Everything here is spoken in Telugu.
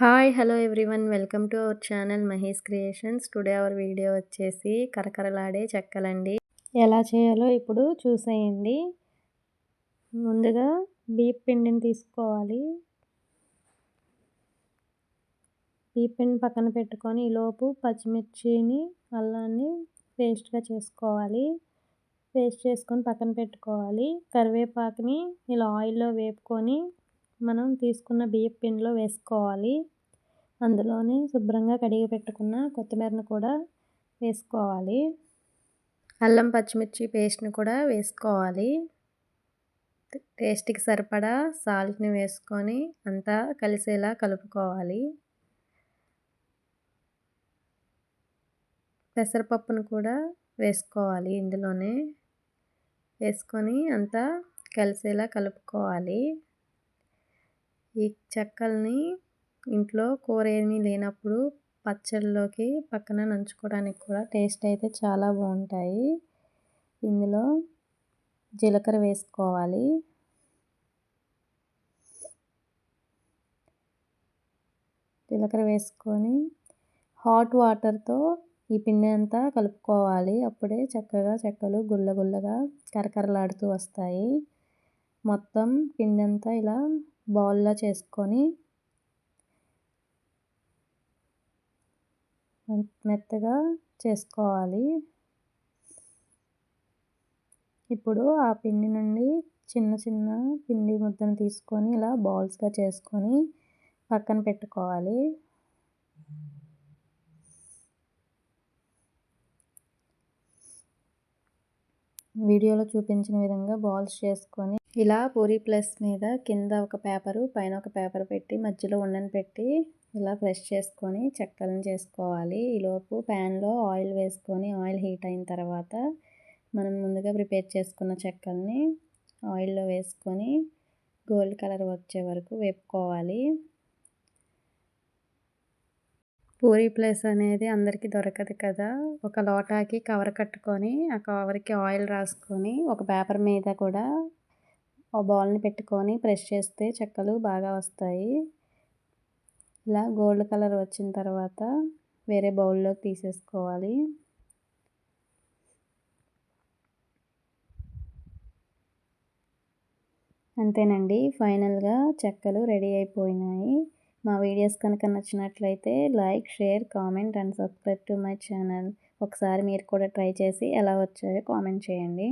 Hi hello everyone welcome to our channel Mahesh creations today our video వచ్చేసి కరకరలాడే చెక్కలండి. ఎలా చేయాలో ఇప్పుడు చూసేయండి. ముందుగా బీప్ పిండిని తీసుకోవాలి. బీప్ పిండి పక్కన పెట్టుకొని ఈలోపు పచ్చిమిర్చిని అల్లాన్ని పేస్ట్గా చేసుకోవాలి. పేస్ట్ చేసుకొని పక్కన పెట్టుకోవాలి. కరివేపాకుని ఇలా ఆయిల్లో వేపుకొని మనం తీసుకున్న బియ్యం పిండిలో వేసుకోవాలి. అందులోనే శుభ్రంగా కడిగి పెట్టుకున్న కొత్తిమీరను కూడా వేసుకోవాలి. అల్లం పచ్చిమిర్చి పేస్ట్ని కూడా వేసుకోవాలి. టేస్ట్కి సరిపడా సాల్ట్ని వేసుకొని అంతా కలిసేలా కలుపుకోవాలి. పెసరపప్పును కూడా వేసుకోవాలి ఇందులోనే. వేసుకొని అంతా కలిసేలా కలుపుకోవాలి. ఈ చెక్కల్ని ఇంట్లో కూర ఏమీ లేనప్పుడు పచ్చళ్ళలోకి పక్కన నంచుకోవడానికి కూడా టేస్ట్ అయితే చాలా బాగుంటాయి. ఇందులో జీలకర్ర వేసుకోవాలి. జీలకర్ర వేసుకొని హాట్ వాటర్తో ఈ పిండి అంతా కలుపుకోవాలి. అప్పుడే చక్కగా చెక్కలు గుల్ల గుల్లగా కరకరలాడుతూ వస్తాయి. మొత్తం పిండి అంతా ఇలా బౌల్లో చేసుకొని మెత్తగా చేసుకోవాలి. ఇప్పుడు ఆ పిండి నుండి చిన్న చిన్న పిండి ముద్దను తీసుకొని ఇలా బాల్స్గా చేసుకొని పక్కన పెట్టుకోవాలి. వీడియోలో చూపించిన విధంగా బాల్స్ చేసుకొని ఇలా పూరి ప్లస్ మీద కింద ఒక పేపరు పైన ఒక పేపర్ పెట్టి మధ్యలో ఉండని పెట్టి ఇలా ఫ్రెష్ చేసుకొని చెక్కలను చేసుకోవాలి. ఈలోపు ప్యాన్లో ఆయిల్ వేసుకొని ఆయిల్ హీట్ అయిన తర్వాత మనం ముందుగా ప్రిపేర్ చేసుకున్న చెక్కల్ని ఆయిల్లో వేసుకొని గోల్డ్ కలర్ వచ్చే వరకు వేపుకోవాలి. పూరి ప్లేస్ అనేది అందరికీ దొరకదు కదా. ఒక లోటాకి కవర్ కట్టుకొని ఆ కవర్కి ఆయిల్ రాసుకొని ఒక పేపర్ మీద కూడా ఆ బాల్ని పెట్టుకొని ప్రెస్ చేస్తే చెక్కలు బాగా వస్తాయి. ఇలా గోల్డ్ కలర్ వచ్చిన తర్వాత వేరే బౌల్లో తీసేసుకోవాలి. అంతేనండి ఫైనల్గా చెక్కలు రెడీ అయిపోయినాయి. మా వీడియోస్ కనుక నచ్చినట్లయితే like share comment and subscribe to my channel. ఒకసారి మీరు కూడా ట్రై చేసి ఎలా వచ్చాయో కామెంట్ చేయండి.